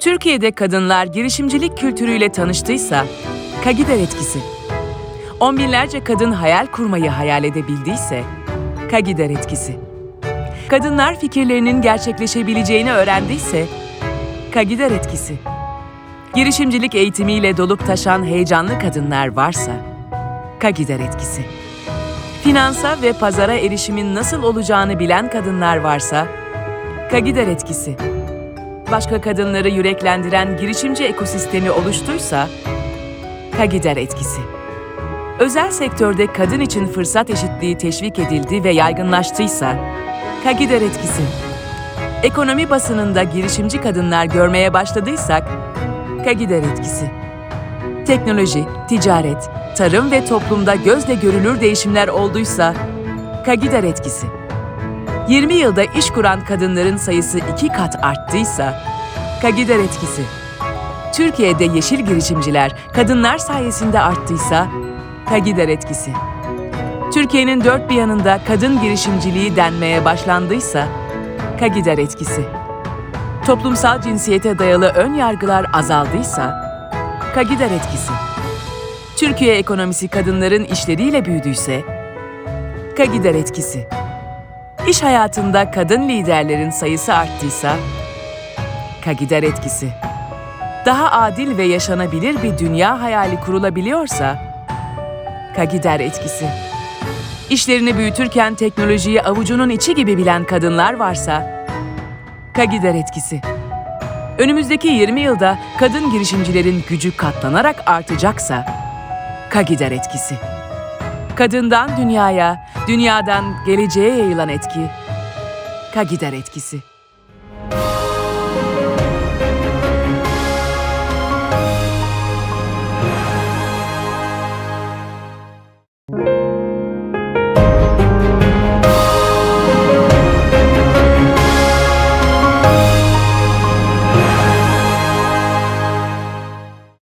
Türkiye'de kadınlar girişimcilik kültürüyle tanıştıysa, Kagider etkisi. On binlerce kadın hayal kurmayı hayal edebildiyse, Kagider etkisi. Kadınlar fikirlerinin gerçekleşebileceğini öğrendiyse, Kagider etkisi. Girişimcilik eğitimiyle dolup taşan heyecanlı kadınlar varsa, Kagider etkisi. Finansa ve pazara erişimin nasıl olacağını bilen kadınlar varsa, Kagider etkisi. Başka kadınları yüreklendiren girişimci ekosistemi oluştuysa, Kagider etkisi. Özel sektörde kadın için fırsat eşitliği teşvik edildi ve yaygınlaştıysa, Kagider etkisi. Ekonomi basınında girişimci kadınlar görmeye başladıysak, Kagider etkisi. Teknoloji, ticaret, tarım ve toplumda gözle görülür değişimler olduysa, Kagider etkisi. 20 yılda iş kuran kadınların sayısı iki kat arttıysa, Kagider etkisi. Türkiye'de yeşil girişimciler kadınlar sayesinde arttıysa, Kagider etkisi. Türkiye'nin dört bir yanında kadın girişimciliği denmeye başlandıysa, Kagider etkisi. Toplumsal cinsiyete dayalı ön yargılar azaldıysa, Kagider etkisi. Türkiye ekonomisi kadınların işleriyle büyüdüyse, Kagider etkisi. İş hayatında kadın liderlerin sayısı arttıysa, Kagider etkisi. Daha adil ve yaşanabilir bir dünya hayali kurulabiliyorsa, Kagider etkisi. İşlerini büyütürken teknolojiyi avucunun içi gibi bilen kadınlar varsa, Kagider etkisi. Önümüzdeki 20 yılda kadın girişimcilerin gücü katlanarak artacaksa, Kagider etkisi. Kadından dünyaya, dünyadan geleceğe yayılan etki, Kagider etkisi.